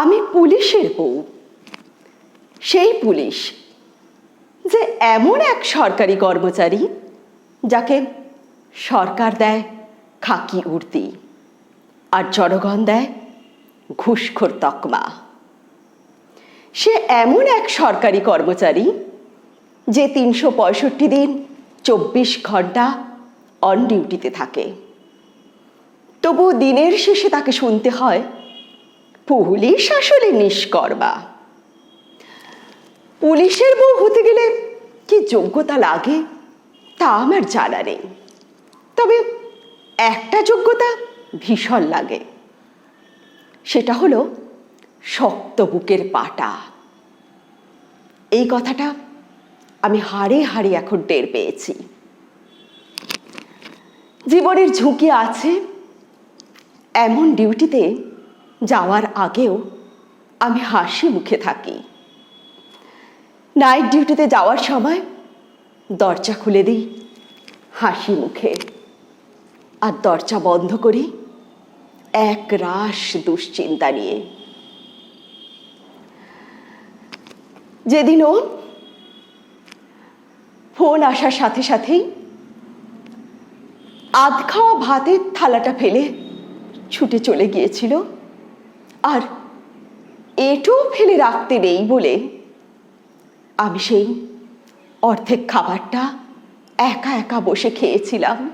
আমি পুলিশের বউ। সেই পুলিশ যে এমন এক সরকারি কর্মচারী যাকে সরকার দেয় খাকি উর্দি আর জনগণ দেয় ঘুষখোর তকমা। সে এমন এক সরকারি কর্মচারী যে তিনশো পঁয়ষট্টি দিন চব্বিশ ঘণ্টা অন ডিউটিতে থাকে। তবু দিনের শেষে তাকে শুনতে হয় পুলিশ আসলে নিষ্কর্মা পুলিশের বউ হতে গেলে কি যোগ্যতা লাগে? তা আমার জানা নেই। তবে একটা যোগ্যতা ভীষণ লাগে। সেটা হলো শক্ত বুকের পাটা। এই কথাটা আমি হাড়ে হাড়ে এখন টের পেয়েছি। জীবনের ঝুঁকি আছে, এমন ডিউটিতে যাওয়ার আগেও আমি হাসি মুখে থাকি। নাইট ডিউটিতে যাওয়ার সময় দরজা খুলে দিই, হাসি মুখে। আর দরজা বন্ধ করি, এক রাশ দুশ্চিন্তা নিয়ে। যেদিনও ফোন আসার সাথে সাথেই আধ খাওয়া ভাতের থালাটা ফেলে ছুটে চলে গিয়েছিল আর এটো ফেলে রাখতে নেই বলে আমি সেই অর্ধেক খাবারটা একা একা বসে খেয়েছিলাম।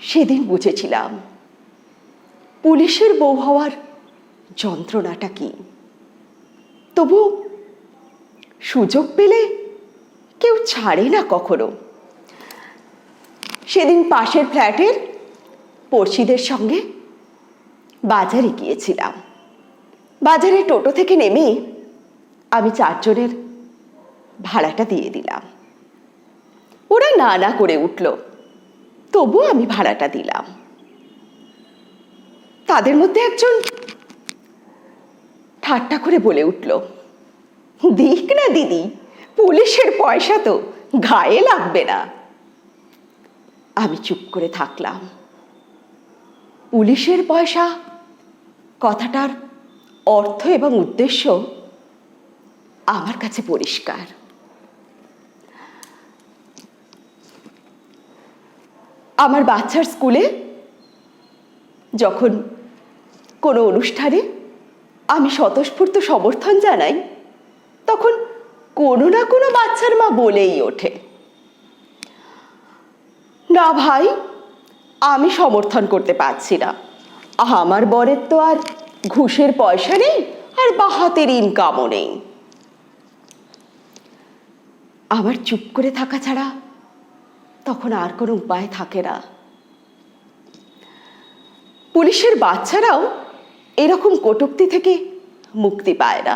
সেদিন বুঝেছিলাম পুলিশের বউ হওয়ার যন্ত্রণাটা কি। তবু সুযোগ পেলে কেউ ছাড়ে না কখনো। সেদিন পাশের ফ্ল্যাটের পড়শিদের সঙ্গে বাজারে গিয়েছিলাম। বাজারে টোটো থেকে নেমে আমি চারজনের ভাড়াটা দিয়ে দিলাম। ওরা না না করে উঠল, তবু আমি ভাড়াটা দিলাম। তাদের মধ্যে একজন ঠাট্টা করে বলে উঠল, দিক না দিদি, পুলিশের পয়সা তো গায়ে লাগবে না। আমি চুপ করে থাকলাম। পুলিশের পয়সা কথাটার অর্থ এবং উদ্দেশ্য আমার কাছে পরিষ্কার। আমার বাচ্চার স্কুলে যখন কোনো অনুষ্ঠানে আমি স্বতঃস্ফূর্ত সমর্থন জানাই, তখন কোনো না কোনো বাচ্চার মা বলেই ওঠে, না ভাই, আমি সমর্থন করতে পারছি না। আমার বরের তো আর ঘুষের পয়সা নেই, আর বাহাতের ইনকামও নেই। আমার চুপ করে থাকা ছাড়া তখন আর কোনো উপায় থাকে না। পুলিশের বাচ্চারাও এরকম কটুক্তি থেকে মুক্তি পায় না।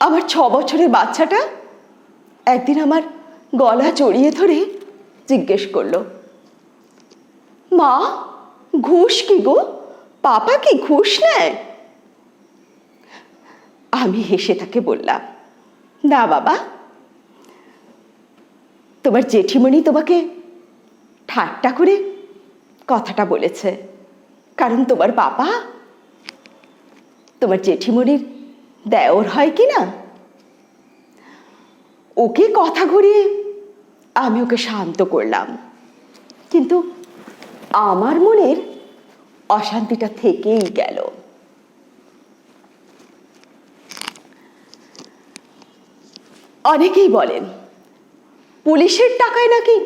আমার ছ বছরের বাচ্চাটা একদিন আমার গলা জড়িয়ে ধরে জিজ্ঞেস করল, মা, ঘুষ কি গো? পাপা কি ঘুষ নেয়? আমি হেসে তাকে বললাম, না বাবা, তোমার জেঠিমণি তোমাকে ঠাট্টা করে কথাটা বলেছে, কারণ তোমার বাবা তোমার জেঠিমণির দেওর হয় কি না? ওকে কথা ঘুরিয়ে আমি ওকে শান্ত করলাম। কিন্তু আমার মনের অশান্তিটা থেকেই গেল। অনেকেই বলেন, পুলিশের টাকায় নাকি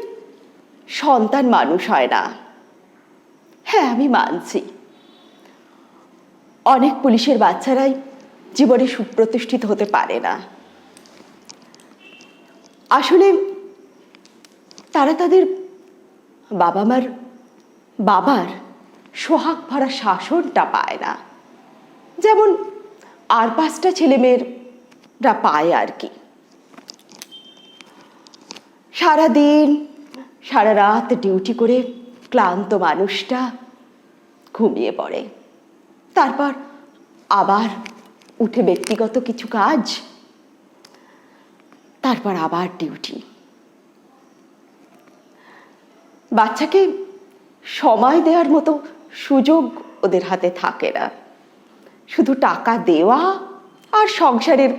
সন্তান মানুষ হয় না। হ্যাঁ আমি মানছি। অনেক পুলিশের বাচ্চারাই জীবনে সুপ্রতিষ্ঠিত হতে পারে না। আসলে তারা তাদের বাবা মার বাবার সোহাগ ভরা শাসনটা পায় না। যেমন আর পাঁচটা ছেলেমেয়েরা পায় আর কি। সারাদিন, সারা রাত ডিউটি করে ক্লান্ত মানুষটা ঘুমিয়ে পড়ে। তারপর আবার উঠে ব্যক্তিগত কিছু কাজ। তারপর আবার ডিউটি। বাচ্চাকে সময় দেওয়ার মতো সুযোগ ওদের হাতে থাকে না। শুধু টাকা দেওয়া আর সংসারের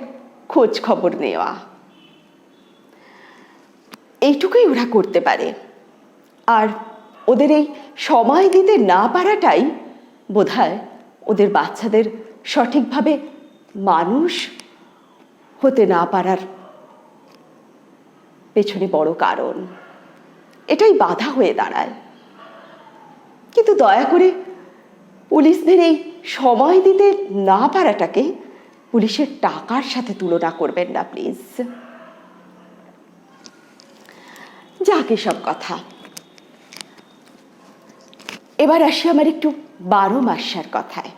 খোঁজ খবর নেওয়া। এইটুকুই ওরা করতে পারে। আর ওদের এই সময় দিতে না পারাটাই বোধহয় ওদের বাচ্চাদের সঠিকভাবে মানুষ হতে না পারার পেছনে বড় কারণ। এটাই বাধা হয়ে দাঁড়ায়। কিন্তু দয়া করে পুলিশদের এই সময় দিতে না পারাটাকে পুলিশের টাকার সাথে তুলনা করবেন না, প্লিজ। যাকে সব কথা। এবার আসি আমার একটু বারো মাসার কথায়।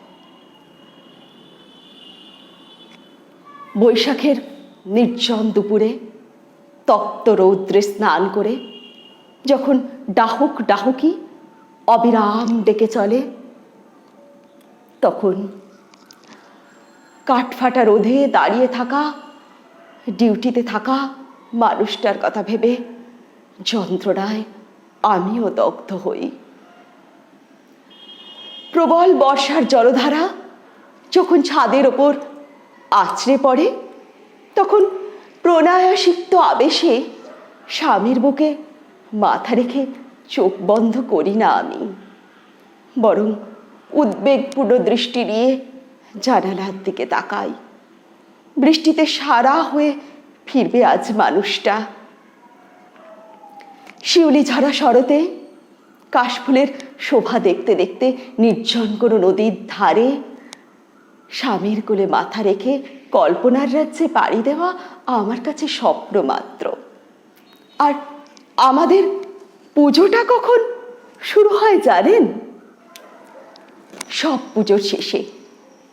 বৈশাখের নির্জন দুপুরে তপ্ত রৌদ্রে স্নান করে যখন ডাহুক ডাহুকি অবিরাম ডেকে চলে। তখন কাঠফাটা রোধে দাঁড়িয়ে থাকা, ডিউটিতে থাকা মানুষটার কথা ভেবে যন্ত্রণায় আমিও দগ্ধ হই। প্রবল বর্ষার জলধারা যখন ছাদের ওপর আছড়ে পড়ে, তখন প্রণয়াসিক্ত আবেশে স্বামীর বুকে মাথা রেখে চোখ বন্ধ করি না আমি। বরং উদ্বেগপূর্ণ দৃষ্টি নিয়ে জানালার দিকে তাকাই। বৃষ্টিতে সারা হয়ে ফিরবে আজ মানুষটা। শিউলি ঝরা শরতে কাশফুলের শোভা দেখতে দেখতে নির্জন কোনো নদীর ধারে স্বামীর কোলে মাথা রেখে কল্পনার রাজ্যে পাড়ি দেওয়া আমার কাছে স্বপ্ন মাত্র। আর আমাদের পুজোটা কখন শুরু হয় জানেন? সব পুজোর শেষে,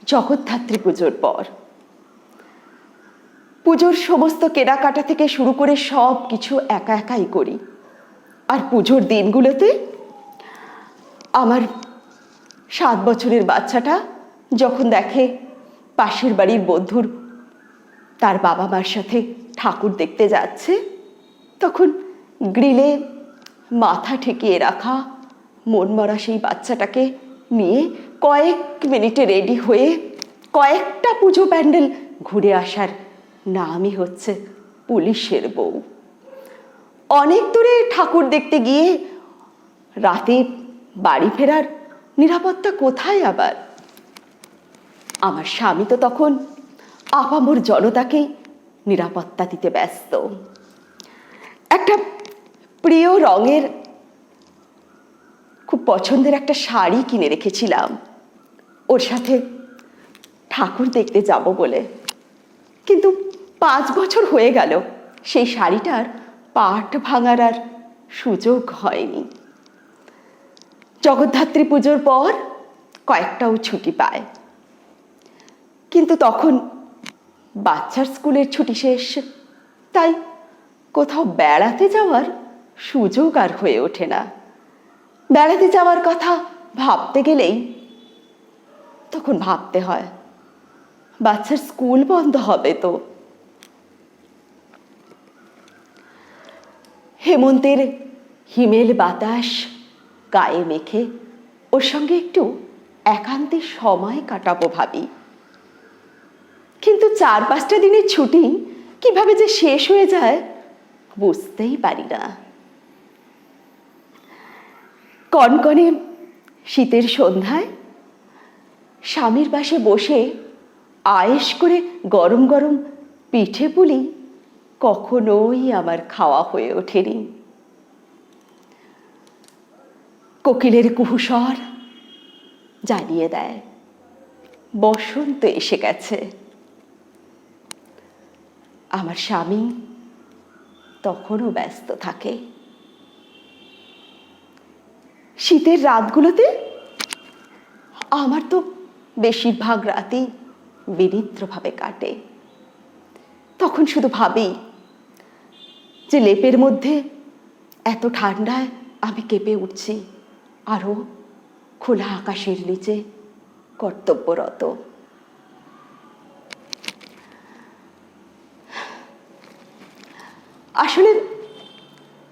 জগদ্ধাত্রী পুজোর পর। পুজোর সমস্ত কেনাকাটা থেকে শুরু করে সব কিছু একা একাই করি। আর পুজোর দিনগুলোতে আমার সাত বছরের বাচ্চাটা যখন দেখে পাশের বাড়ির বন্ধুর তার বাবা মার সাথে ঠাকুর দেখতে যাচ্ছে, তখন গ্রিলে মাথা ঠেকিয়ে রাখা, মন মরা সেই বাচ্চাটাকে নিয়ে কয়েক মিনিটে রেডি হয়ে কয়েকটা পুজো প্যান্ডেল ঘুরে আসার নামই হচ্ছে পুলিশের বউ। অনেক দূরে ঠাকুর দেখতে গিয়ে রাতে বাড়ি ফেরার নিরাপত্তা কোথায় আবার? আমার স্বামী তো তখন আপামোর জনতাকেই নিরাপত্তা দিতে ব্যস্ত। একটা প্রিয় রঙের খুব পছন্দের একটা শাড়ি কিনে রেখেছিলাম। ওর সাথে ঠাকুর দেখতে যাব বলে। কিন্তু পাঁচ বছর হয়ে গেল, সেই শাড়িটার পাট ভাঙার আর সুযোগ হয়নি। জগদ্ধাত্রী পুজোর পর কয়েকটাও ছুটি পায়। কিন্তু তখন বাচ্চার স্কুলের ছুটি শেষ, তাই কোথাও বেড়াতে যাওয়ার সুযোগ আর হয়ে ওঠে না। বেড়াতে যাওয়ার কথা ভাবতে গেলেই তখন ভাবতে হয়, বাচ্চার স্কুল বন্ধ হবে তো। হেমন্তের হিমেল বাতাস গায়ে মেখে ওর সঙ্গে একটু একান্তে সময় কাটাবো ভাবি। কিন্তু চার পাঁচটা দিনের ছুটি কীভাবে যে শেষ হয়ে যায় বুঝতেই পারি না। কনকনে শীতের সন্ধ্যায় স্বামীর পাশে বসে আয়েস করে গরম গরম পিঠে পুলি কখনোই আমার খাওয়া হয়ে ওঠেনি। কোকিলের কুহুসর জানিয়ে দেয়, বসন্ত এসে গেছে। আমার স্বামী তখনও ব্যস্ত থাকে। শীতের রাতগুলোতে? আমার তো বেশিরভাগ রাতই বিনিদ্রভাবে কাটে। তখন শুধু ভাবি যে লেপের মধ্যে এত ঠান্ডায় আমি কেঁপে উঠছি, আরও খোলা আকাশের নিচে কর্তব্যরত। আসলে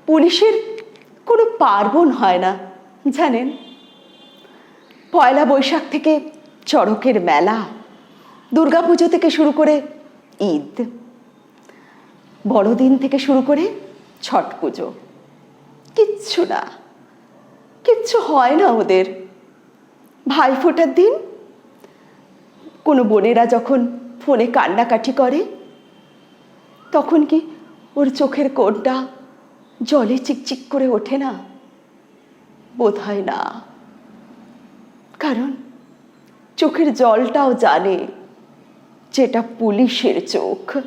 পুলিশের কোনো পার্বণ হয় না। জানেন, পয়লা বৈশাখ থেকে চড়কের মেলা দুর্গাপুজো থেকে শুরু করে ঈদ, বড়দিন থেকে শুরু করে ছট পুজো। কিচ্ছু না, কিচ্ছু হয় না ওদের। ভাইফোঁটার দিন, কোনো বোনেরা যখন ফোনে কান্নাকাটি করে, তখন কি ওর চোখের কোণটা জলে চিকচিক করে ওঠে না? বোধ হয় না। কারণ চোখের জলটাও জানে যেটা পুলিশের চোখ।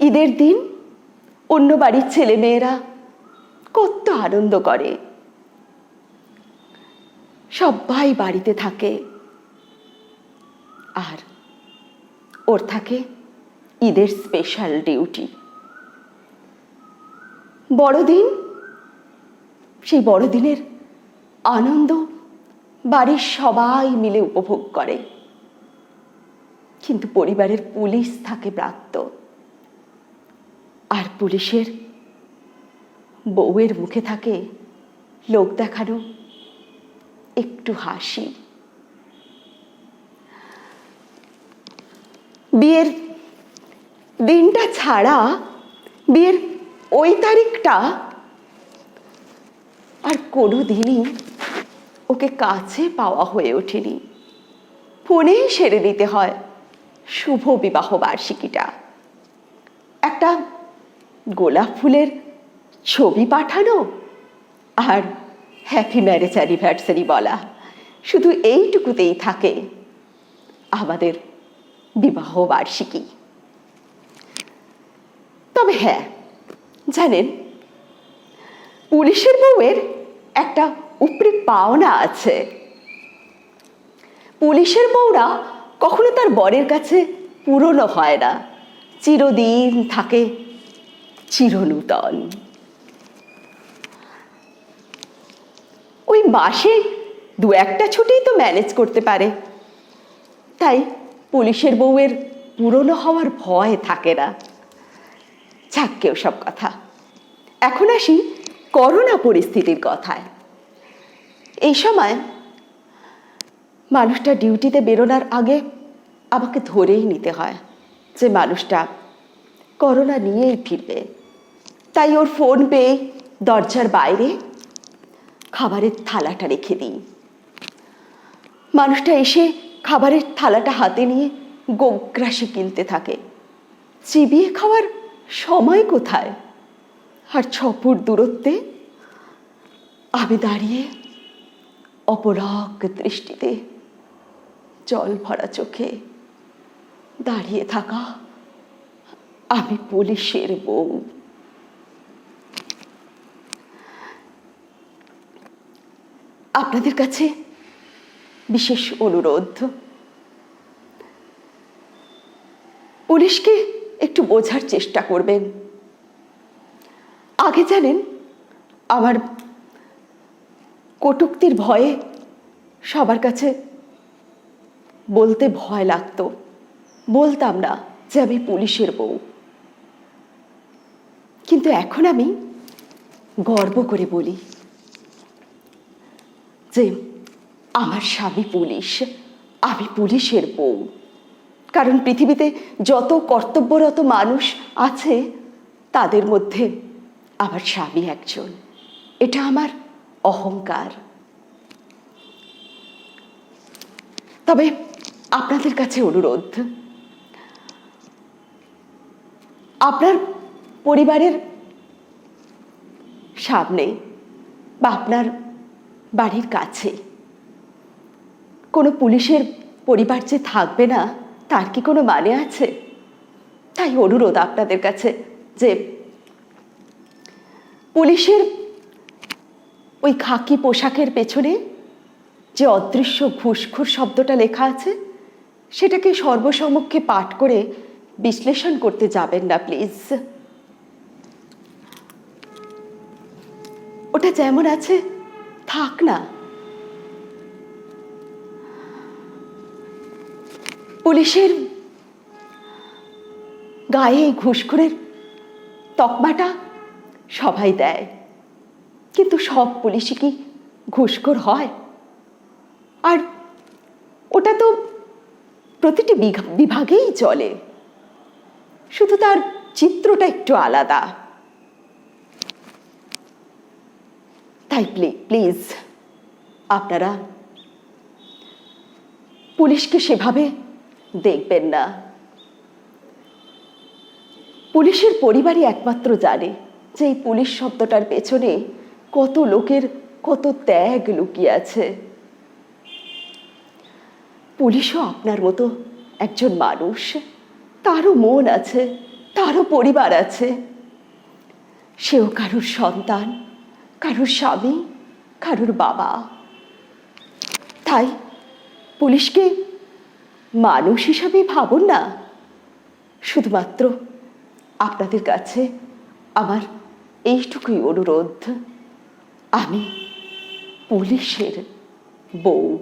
ঈদের দিন অন্য বাড়ির ছেলেমেয়েরা কত আনন্দ করে। সবাই বাড়িতে থাকে। আর ওর থাকে ঈদের স্পেশাল ডিউটি বড়দিন সেই বড়দিনের আনন্দ বাড়ির সবাই মিলে উপভোগ করে। কিন্তু পরিবারের পুলিশ থাকে ব্রাত্য আর পুলিশের বউয়ের মুখে থাকে লোক দেখানো একটু হাসি। বিয়ের দিনটা ছাড়া, বিয়ের ওই তারিখটা আর কোনো দিনই ওকে কাছে পাওয়া হয়ে ওঠেনি। ফোনেই সেরে নিতে হয় শুভ বিবাহ বার্ষিকীটা। একটা গোলাপ ফুলের ছবি পাঠানো আর হ্যাপি ম্যারেজ অ্যানিভার্সারি বলা। শুধু এইটুকুতেই থাকে আমাদের বিবাহ বার্ষিকী। তবে হ্যাঁ জানেন পুলিশের বউয়ের একটা উপরি পাওনা আছে। পুলিশের বউরা কখনো তার বরের কাছে পুরনো হয় না। চিরদিন থাকে চিরনূতন। ওই মাসে দু একটা ছুটি তো ম্যানেজ করতে পারে। তাই পুলিশের বউয়ের পুরনো হওয়ার ভয় থাকে না। যাক কেউ সব কথা। এখন আসি করোনা পরিস্থিতির কথায়। এই সময় মানুষটা ডিউটিতে বেরোনোর আগে আমাকে ধরেই নিতে হয় যে মানুষটা করোনা নিয়েই ফিরবে। তাই ওর ফোন পেয়ে দরজার বাইরে খাবারের থালাটা রেখে দিই। মানুষটা এসে খাবারের থালাটা হাতে নিয়ে গোগ্রাসে কিনতে থাকে। চিবিয়ে খাওয়ার সময় কোথায়? আর ছ ফুট দূরত্বে আমি দাঁড়িয়ে অপরাগ দৃষ্টিতে জল ভরা চোখে দাঁড়িয়ে থাকা আমি পুলিশের বউ। আপনাদের কাছে বিশেষ অনুরোধ। পুলিশকে একটু বোঝার চেষ্টা করবেন। আগে জানেন, আমার কটুক্তির ভয়ে সবার কাছে বলতে ভয় লাগতো। বলতাম না যে আমি পুলিশের বউ। কিন্তু এখন আমি গর্ব করে বলি যে আমার স্বামী পুলিশ, আমি পুলিশের বউ। কারণ পৃথিবীতে যত কর্তব্যরত মানুষ আছে, তাদের মধ্যে আমার স্বামী একজন। এটা আমার অহংকার। তবে আপনাদের কাছে অনুরোধ, আপনার পরিবারের সামনে বা আপনার বাড়ির কাছে কোনো পুলিশের পরিবার যে থাকবে না, তার কি কোনো মানে আছে? তাই অনুরোধ আপনাদের কাছে যে পুলিশের ওই খাকি পোশাকের পেছনে যে অদৃশ্য ঘুষখুর শব্দটা লেখা আছে, সেটাকে সর্বসমক্ষে পাঠ করে বিশ্লেষণ করতে যাবেন না, প্লিজ। ওটা যেমন আছে, থাক না। পুলিশের গায়ে ঘুষখোরের তকমাটা সবাই দেয়। কিন্তু সব পুলিশই কি ঘুষখোর হয়? আর ওটা তো প্রতিটি বিভাগেই চলে। শুধু তার চিত্রটা একটু আলাদা। তাই প্লিজ, আপনারা পুলিশকে সেভাবে দেখবেন না। পুলিশের পরিবারই একমাত্র জানে। যে এই পুলিশ শব্দটার পেছনে কত লোকের কত ত্যাগ লুকিয়ে আছে। পুলিশও আপনার মতো একজন মানুষ। তারও মন আছে, তারও পরিবার আছে। সেও কারোর সন্তান, কারোর স্বামী, কারোর বাবা। তাই পুলিশকে মানুষ হিসাবে ভাবুন না। শুধুমাত্র আপনাদের কাছে আমার এইটুকুই অনুরোধ আমি পুলিশের বউ।